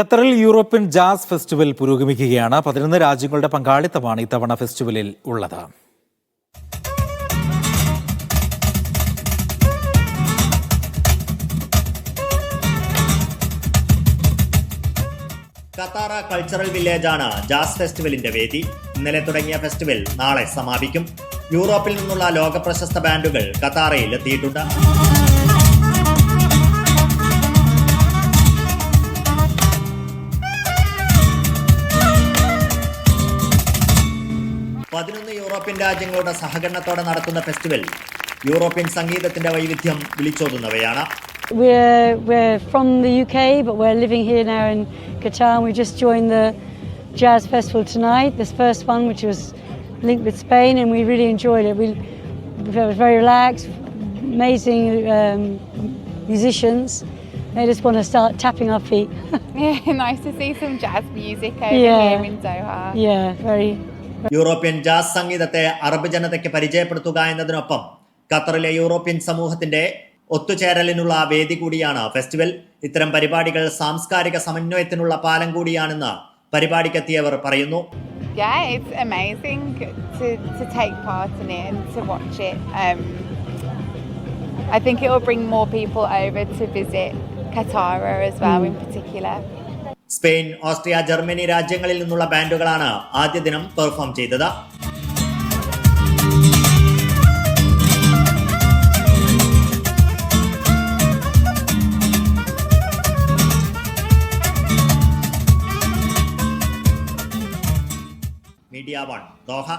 ഖത്തറിൽ European jazz festival പുരോഗമിക്കുകയാണ്. പതിനൊന്ന് രാജ്യങ്ങളുടെ പങ്കാളിത്തമാണ് ഇത്തവണ ഫെസ്റ്റിവലിൽ ഉള്ളത്. കത്താറ കൾച്ചറൽ വില്ലേജാണ് ജാസ് ഫെസ്റ്റിവലിന്റെ വേദി. ഇന്നലെ തുടങ്ങിയ ഫെസ്റ്റിവൽ നാളെ സമാപിക്കും. യൂറോപ്പിൽ നിന്നുള്ള ലോക പ്രശസ്ത ബാൻഡുകൾ കത്താറയിൽ എത്തിയിട്ടുണ്ട്. പതിനൊന്ന് യൂറോപ്യൻ രാജ്യങ്ങളുടെ സഹകരണത്തോടെ നടത്തുന്ന ഫെസ്റ്റിവൽ യൂറോപ്യൻ സംഗീതത്തിന്റെ വൈവിധ്യം വിളിച്ചോതുന്നവയാണ് We're, we're from the UK, but we're living here now in Qatar. and We just joined the Jazz Festival tonight, this first one, which was linked with Spain, and we really enjoyed it. We, it was very relaxed, amazing um, musicians. They just want to start tapping our feet. Yeah, nice to see some jazz music over Yeah. here in Doha. yeah, very. European jazz സംഗീതത്തെ Arab ജനതയ്ക്ക് പരിചയപ്പെടുത്തുക എന്നതിനൊപ്പം ഖത്തറിലെ European സമൂഹത്തിന്റെ ഒത്തുചേരലിനുള്ള വേദി കൂടിയാണ് festival ഇത്തരം പരിപാടികൾ സാംസ്കാരിക സമന്വയത്തിനുള്ള പാലം കൂടിയാണെന്ന് പരിപാടിക്കെത്തിയവർ പറയുന്നു Yeah, it's amazing to, to take part in it and to watch it. Um, I think it will bring more people over to visit Qatar as well, in particular. Spain Austria Germany രാജ്യങ്ങളിൽ നിന്നുള്ള ബാൻഡുകളാണ് ആദ്യ ദിനം perform ചെയ്തത്. Media one Doha.